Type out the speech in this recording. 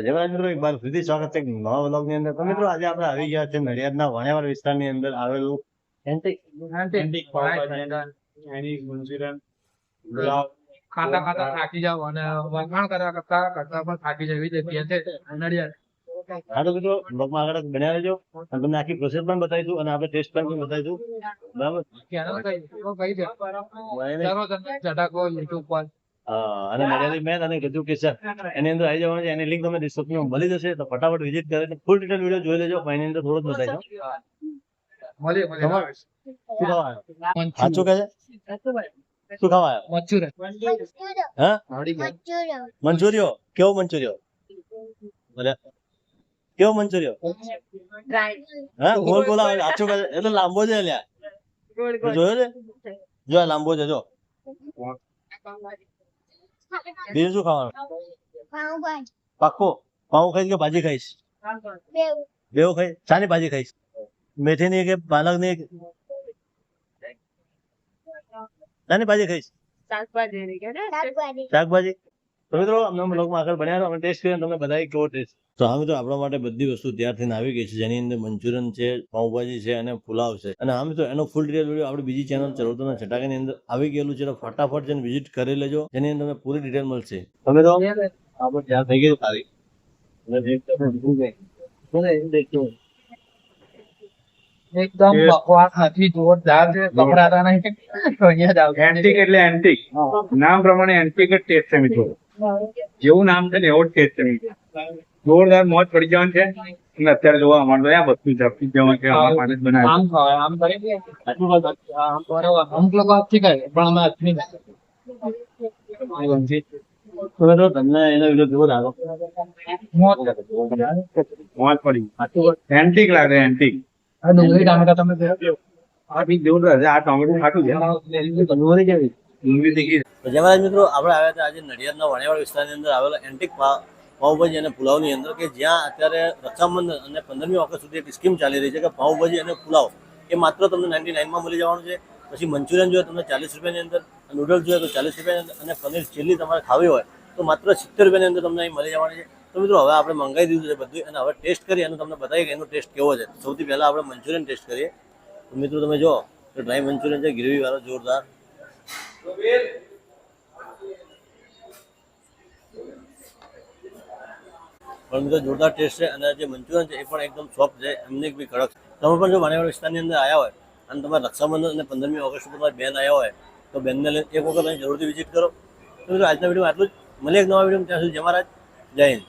જયરાજ મિત્રો એક બાર સુધી સ્વાગત છે એક નવા vlog ની અંદર. તો મિત્રો આજે આપણે આવી ગયા છે નડિયાદના વાણિયાવાડ વિસ્તારની અંદર આવેલું એન્ટિક એન્ટિક ચાઇનીઝ મંચુરિયન ગુલાબ ખાતા ખાતા થાકી જાવ અને વખાણ કરવા કરતા કરતા પણ થાકી જવી જગ્યા છે નડિયાદ. હા તો મિત્રો બ્લોગમાં આગળ બન્યા રહેજો. અને તમને આખી પ્રોસેસ પણ બતાવીશું અને આપણે ટેસ્ટ પણ બતાવીશું. બરાબર? યુટ્યુબ પર. અને મર્યાદિત મેન અને ગજુ કિશન એની અંદર આવી જવાનું છે. એની લિંક તમને ડિસ્ક્રિપ્શનમાં મળી જશે. તો ફટાફટ વિઝિટ કરીને ફૂલ ડિટેલ વીડિયો જોઈ લેજો. એની અંદર થોડું જ તમારે શું ખાવા આવ્યો? મંચુરિયન. સાચું કહે છે? શું ખાવા આવ્યો? મંચુરિયન. હા? આવડી ગયું. મંચુરિયો? કેવો મંચુરિયો? કેવો મંચુરિયો? હા? ગોલ ગોલ આવે. આછું એટલે લાંબો છે જોયો છે? જો લાંબો છે જો. બીજું શું ખાવાનું? પાક્કો? પાઉં ખાઈશ કે ભાજી ખાઈશ? બેવ ખાઈ શાની ભાજી ખાઈશ? મેથી ની કે પાલકની કે શાની ભાજી ખાઈશ? શાકભાજી. તો મિત્રો અમને બ્લોગમાં આગળ બન્યા રહો. અમે ટેસ્ટ કરીને તમને બધાય કેવો ટેસ્ટ તો હા મિત્રો આપણા માટે બધી વસ્તુ ત્યાર થઈને આવી ગઈ છે. જેની અંદર મંચુરિયન છે પાઉભાજી છે અને પુલાવ છે. અને હા મિત્રો એનો ફૂલ ડિટેલ વીડિયો આપણે બીજી ચેનલ ચરોતરના છટાકાની અંદર આવી ગયેલું છે. તો ફટાફટ જઈને વિઝિટ કરી લેજો. જેની અંદર તમને પૂરી ડિટેલ મળશે. તમે તો આપણે ત્યાં થઈ ગયું તારી એકદમ બકવાસ નથી જોરદાર છે. નહીં. એન્ટિક એટલે એન્ટિક નામ પ્રમાણે એન્ટિક જ ટેસ્ટ છે મિત્રો. જેવું નામ છે ને એવો ટેસ્ટ છે જોરદાર મોજ પડી જવાનું છે. અને અત્યારે જોવા અમારે આ વસ્તુ ઝડપી જવા કે અમારા માણસ બનાવે. આમ કરી આમ અમુક લોકો હાથથી ખાય પણ અમે. તમે તો તમને એનો વીડિયો જોવો લાગો? મોત. મોજ પડી. એન્ટિક લાગે એન્ટિક આ ડુંગળી ટામેટા તમે આ બી જોરદાર છે. આ ટોમેટો ખાટું છે. ડુંગળી જેમાં મિત્રો, આપણે આવ્યા હતા આજે નડિયાદના વાણિયાવાડ વિસ્તારની અંદર આવેલા એન્ટિક પાઉંભાજી અને પુલાવની અંદર કે જ્યાં અત્યારે રક્ષાબંધન અને પંદરમી ઓગસ્ટ સુધી એક સ્કીમ ચાલી રહી છે કે પાઉંભાજી અને પુલાવ એ માત્ર તમને નાઇન્ટી નાઇનમાં મળી જવાનું છે. પછી મંચુરિયન જોઈએ તમને ચાલીસ રૂપિયાની અંદર નૂડલ્સ જોઈએ તો ચાલીસ રૂપિયાની અંદર અને પનીર ચીલી તમારે ખાવી હોય તો માત્ર સિત્તેર રૂપિયાની અંદર તમને અહીં મળી જવાની છે. તો મિત્રો, હવે આપણે મંગાવી દીધું છે બધું અને હવે ટેસ્ટ કરીએ અને તમને બતાવીએ કે એનો ટેસ્ટ કેવો છે. સૌથી પહેલાં આપણે મંચુરિયન ટેસ્ટ કરીએ. તો મિત્રો, તમે જો ડ્રાય મંચુરિયન છે, ગ્રેવી વાળો, જોરદાર. પણ મિત્રો જોરદાર ટેસ્ટ છે અને જે મંચુરિયન છે એ પણ એકદમ સોફ્ટ છે, એમને બી કડક. તમે પણ જો માણેવાડ વિસ્તારની અંદર આવ્યા હોય અને તમારે રક્ષાબંધન અને પંદરમી ઓગસ્ટ ઉપર બેન આવ્યા હોય, તો બેનને લઈને એક વખત અહીં જરૂરથી વિઝિટ કરો. તો આજના વિડીયોમાં આટલું જ. મળે એક નવા વીડિયો ત્યાં સુધી જય મહારાજ, જય હિન્દ.